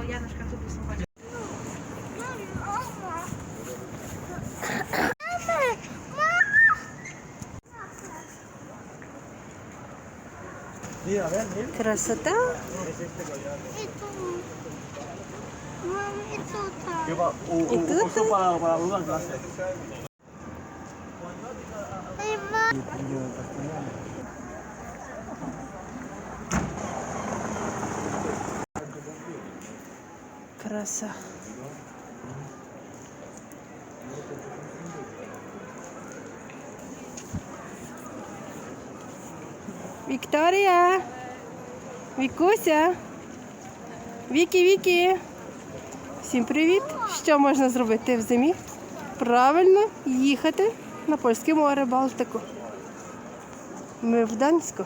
а Янушка тобі собачка. Красота. Lleva un, ¿Y un Краса. Вікторія. Вікуся. Вікі, Вікі. Всім привіт! Що можна зробити в зимі? Правильно їхати на польське море Балтику. Ми в Данську.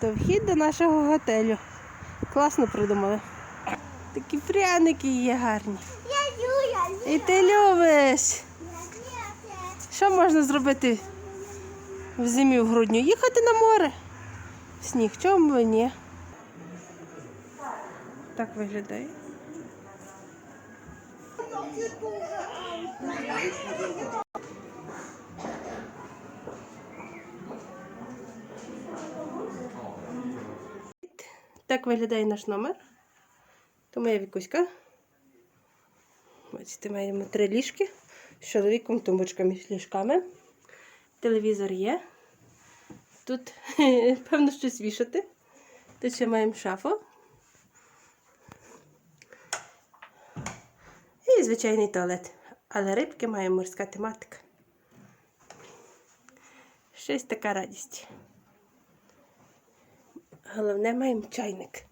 То вхід до нашого готелю. Класно придумали. Такі пряники є гарні. І ти любиш. Що можна зробити в зимі в грудні? Їхати на море. Сніг, чому би ні? Так виглядає. Так виглядає наш номер. То моя вікуська. Бачите, маємо три ліжки з чоловіком, тумбочками з ліжками. Телевізор є. Тут, певно, щось вішати. Тут ще маємо шафу. І звичайний туалет. Але рибки має морська тематика. Щось така радість. Головне, маємо чайник.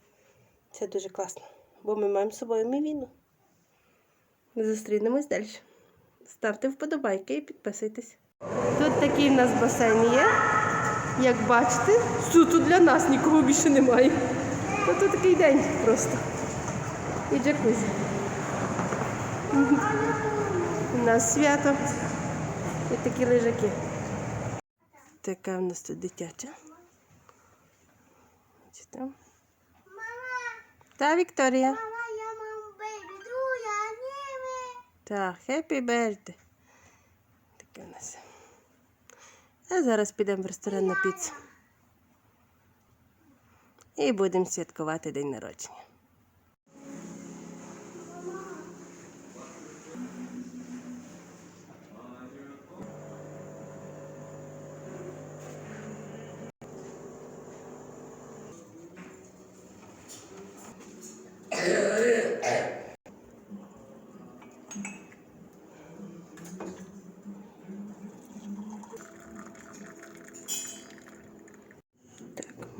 Це дуже класно, бо ми маємо з собою мівіну. Зустрінемось далі. Ставте вподобайки і підписуйтесь. Тут такий в нас басейн є. Як бачите, суто для нас нікого більше немає. То тут такий день просто. І джакузі. У нас свято. І такі лежаки. Така в нас тут дитяча. Бачите? Та Вікторія. Так, хеппі birthday. Таке у нас. А зараз підемо в ресторан на піцу. І будемо святкувати день народження.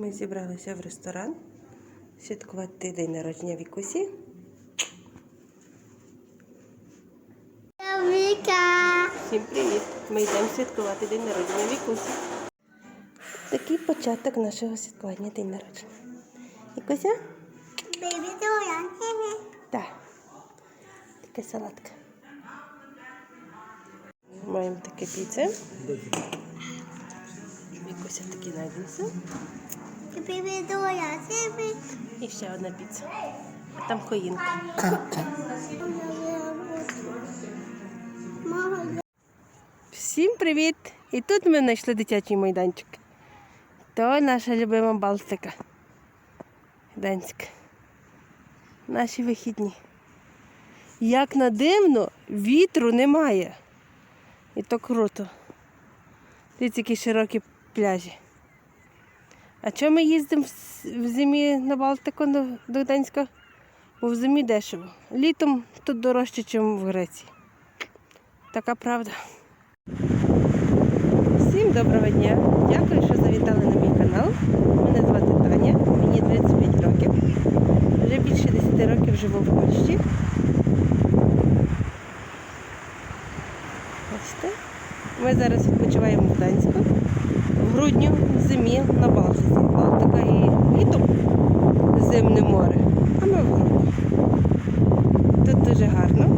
Ми зібралися в ресторан святкувати день народження Вікусі. Всім привіт! Ми йдемо святкувати день народження Вікусі. Такий початок нашого святкування день народження. Вікуся? Так. Така салатка. Маємо таке піце. Вікуся такі найдемося. І ще одна піца. Там хоїнка. Всім привіт! І тут ми знайшли дитячий майданчик. То наша любима Балтика. Гданськ. Наші вихідні. Як на дивно, вітру немає. І то круто. Дивіться, які широкі пляжі. А чому ми їздимо в зимі на Балтику до, Гданська? Бо в зимі дешево. Літом тут дорожче, ніж в Греції. Така правда. Всім доброго дня! Дякую, що завітали на мій канал. Мене звати Таня, мені 35 років. Вже більше 10 років живу в Польщі. Бачите? Ми зараз відпочиваємо в Гданську. В зимі на Балтиці. Балтика і літом зимне море. А ми в грудні. Тут дуже гарно.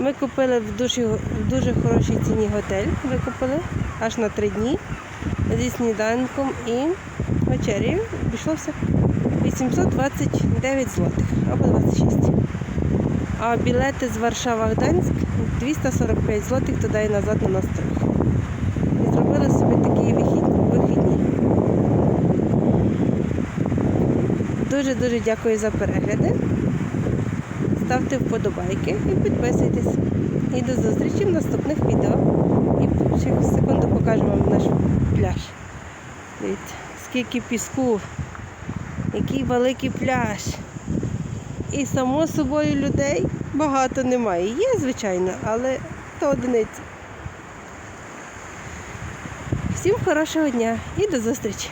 Ми купили в дуже, в дуже хорошій ціні готель. Викупили аж на три дні зі сніданком і вечерю. Обійшлося 829 злотих або 26. А білети з Варшава Гданськ 245 злотих туди і назад на нас такі вихідні. Дуже-дуже дякую за перегляди. Ставте вподобайки і підписуйтесь. І до зустрічі в наступних відео. І ще секунду покажу вам наш пляж. Дивіться, скільки піску, який великий пляж. І само собою людей багато немає. Є, звичайно, але то одиниці. Всім хорошого дня і до зустрічі!